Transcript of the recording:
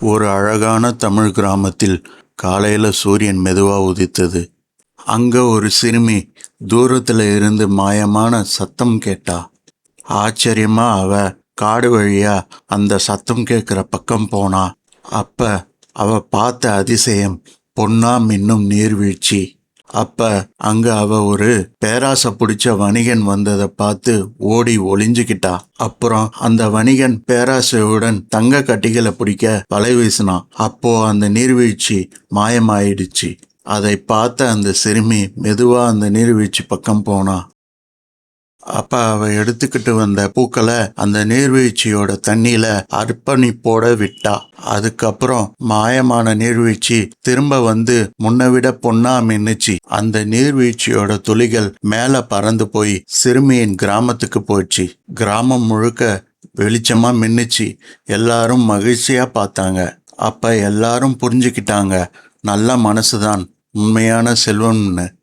ஒரு அழகான தமிழ் கிராமத்தில் காலையில் சூரியன் மெதுவாக உதித்தது. அங்கே ஒரு சிறுமி தூரத்தில் இருந்து மாயமான சத்தம் கேட்டா. ஆச்சரியமாக அவ காடு வழியாக அந்த சத்தம் கேட்குற பக்கம் போனா. அப்போ அவ பார்த்த அதிசயம் பொன்னா மின்னும் நீர்வீழ்ச்சி. அப்ப அங்க அவ ஒரு பேராசை பிடிச்ச வணிகன் வந்ததை பார்த்து ஓடி ஒளிஞ்சுக்கிட்டா. அப்புறம் அந்த வணிகன் பேராசையுடன் தங்க கட்டிகளை பிடிக்க வலை வீசினான் அப்போ அந்த நீர்வீழ்ச்சி மாயமாயிடுச்சு. அதை பார்த்த அந்த சிறுமி மெதுவா அந்த நீர்வீழ்ச்சி பக்கம் போனா. அப்ப அவ எடுத்துக்கிட்டு வந்த பூக்களை அந்த நீர்வீழ்ச்சியோட தண்ணியில அர்ப்பணிப்போட விட்டா. அதுக்கப்புறம் மாயமான நீர்வீழ்ச்சி திரும்ப வந்து முன்ன விட பொன்னா மின்னுச்சு. அந்த நீர்வீழ்ச்சியோட துளிகள் மேல பறந்து போய் சிறுமியின் கிராமத்துக்கு போச்சு கிராமம் முழுக்க வெளிச்சமா மின்னுச்சு. எல்லாரும் மகிழ்ச்சியா பார்த்தாங்க. அப்ப எல்லாரும் புரிஞ்சுக்கிட்டாங்க. நல்ல மனசுதான். உண்மையான செல்வம்னு.